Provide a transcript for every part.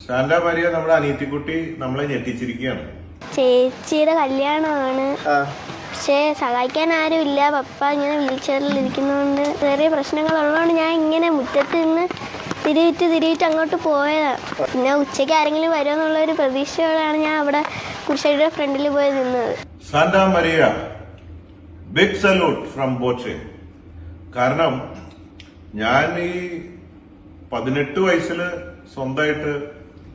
Shantha Maria നമ്മുടെ അനീത്തിക്കുട്ടി നമ്മളെ ഞെട്ടിച്ചിരിക്കുകയാണ്. ചേച്ചിയുടെ കല്യാണമാണ്. പക്ഷേ സഹായിക്കാൻ ആരും ആരുമില്ല പപ്പ ഇങ്ങനെ വീൽ ചെയറിൽ ഇരിക്കുന്നതുകൊണ്ട് ചെറിയ പ്രശ്നങ്ങളുള്ളതുകൊണ്ട് ഞാൻ ഇങ്ങനെ മുറ്റത്ത് നിന്ന് തിരിയിട്ട് തിരിവിറ്റ് അങ്ങോട്ട് പോയതാണ് പിന്നെ ഉച്ചയ്ക്ക് ആരെങ്കിലും വരുമെന്നുള്ള ഒരു പ്രതീക്ഷയോടെയാണ് ഞാൻ അവിടെ കുരിശടിയുടെ ഫ്രണ്ടിൽ പോയി നിന്നത്. Santa Maria big salute from Boche കാരണം ഞാൻ ഈ പതിനെട്ട് വയസ്സിൽ സ്വന്തമായിട്ട്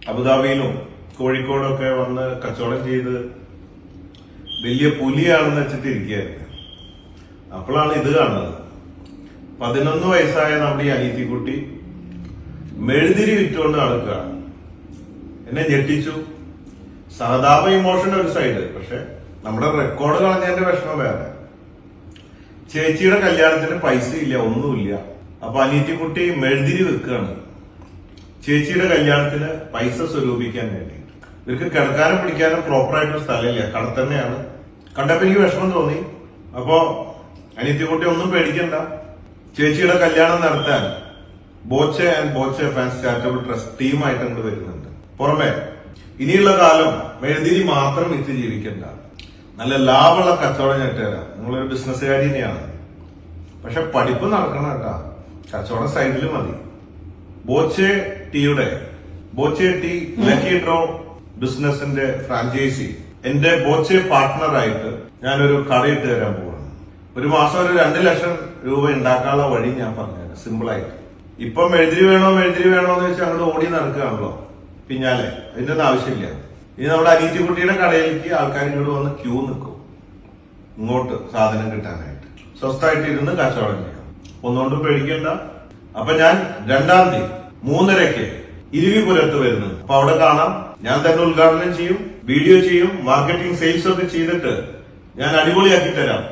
അബുദാബിയിലും കോഴിക്കോടും ഒക്കെ വന്ന് കച്ചവടം ചെയ്ത് വലിയ പുലിയാണെന്ന് വെച്ചിട്ട് ഇരിക്കുകയായിരുന്നു അപ്പോഴാണ് ഇത് കാണുന്നത്. പതിനൊന്ന് വയസ്സായ നമ്മുടെ ഈ അനീത്തിക്കുട്ടി മെഴുതിരി വിറ്റുകൊണ്ട് നടക്കുക എന്നെ ഞെട്ടിച്ചു. സഹതാപ ഇമോഷൻ ഒരു സൈഡ് പക്ഷെ നമ്മുടെ റെക്കോർഡ് കളഞ്ഞതിന്റെ വിഷമം വേറെ. ചേച്ചിയുടെ കല്യാണത്തിന് പൈസ ഇല്ല ഒന്നുമില്ല. അപ്പൊ അനീറ്റിക്കുട്ടി മെഴുതിരി വെക്കുകയാണ് ചേച്ചിയുടെ കല്യാണത്തിന് പൈസ സ്വരൂപിക്കാൻ വേണ്ടി. ഇവർക്ക് കിടക്കാനും പിടിക്കാനും പ്രോപ്പർ ആയിട്ടൊരു സ്ഥലമില്ല. കടത്തന്നെയാണ് കണ്ടപ്പോ എനിക്ക് വിഷമം തോന്നി. അപ്പോ അനീറ്റിക്കുട്ടി ഒന്നും പേടിക്കണ്ട. ചേച്ചിയുടെ കല്യാണം നടത്താൻ Boche and Boche fans charitable trust ടീമായിട്ട് അങ്ങോട്ട് വരുന്നുണ്ട്. പുറമെ ഇനിയുള്ള കാലം മെഴുതിരി മാത്രം വിറ്റ് ജീവിക്കണ്ട. നല്ല ലാഭമുള്ള കച്ചവടം ഞാൻ ഇട്ടുതരാം. നിങ്ങളൊരു ബിസിനസ്സുകാരി തന്നെയാണ്. പക്ഷെ പഠിപ്പ് നടക്കണം കേട്ടാ. കച്ചവടം സൈഡിൽ മതി. ബോച്ചെ ടീയുടെ ബോച്ചെ ടീ ലക്കി ഡ്രോ ബിസിനസിന്റെ ഫ്രാഞ്ചൈസി. എന്റെ ബോച്ചെ പാർട്ട്ണറായിട്ട് ഞാനൊരു ഇട്ട് തരാൻ പോവാണ്. ഒരു മാസം ഒരു രണ്ട് ലക്ഷം രൂപ ഉണ്ടാക്കാനുള്ള വഴി ഞാൻ പറഞ്ഞു സിമ്പിൾ ആയിട്ട്. ഇപ്പൊ മെഴുതിരി വേണോ മെഴുതിരി വേണോ എന്ന് വെച്ചാൽ അങ്ങോട്ട് ഓടി നടക്കുകയാണല്ലോ. പിന്നാലെ അതിന്റെ ഒന്നും ആവശ്യമില്ല. ഇനി നമ്മുടെ അനീറ്റിക്കുട്ടിയുടെ കടയിലേക്ക് ആൾക്കാർ ഇങ്ങോട്ട് വന്ന് ക്യൂ നിൽക്കും. ഇങ്ങോട്ട് സാധനം കിട്ടാനായിട്ട്. സ്വസ്ഥമായിട്ട് ഇരുന്ന് കച്ചവടം ചെയ്യാം. ഒന്നുകൊണ്ടും പേടിക്കണ്ട. അപ്പൊ ഞാൻ രണ്ടാം തീയതി മൂന്നരക്ക് ഇരുവിപുരത്ത് വരുന്നു. അപ്പൊ അവിടെ കാണാം. ഞാൻ തന്നെ ഉദ്ഘാടനം ചെയ്യും വീഡിയോ ചെയ്യും മാർക്കറ്റിംഗ് സെയിൽസ് ഒക്കെ ചെയ്തിട്ട് ഞാൻ അടിപൊളിയാക്കി തരാം.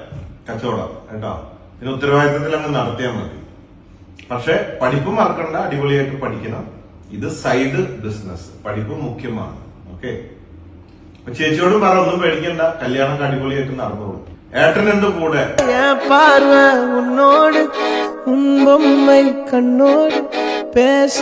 കച്ചവടം കേട്ടോ. പിന്നെ ഉത്തരവാദിത്തത്തിൽ അങ്ങ് നടത്തിയാൽ മതി. പക്ഷെ പഠിപ്പും മറക്കണ്ട അടിപൊളിയായിട്ട് പഠിക്കണം. ഇത് സൈഡ് ബിസിനസ് പഠിപ്പ് മുഖ്യമാണ്. ഓക്കെ? ചേച്ചിയോടും പറ ഒന്നും പേടിക്കണ്ട. കല്യാണം അടിപൊളിയായിട്ട് നടന്നോളൂ. ഏട്ടൻ എന്റെ കൂടെ உன் பொம்மை கண்ணோடு பேச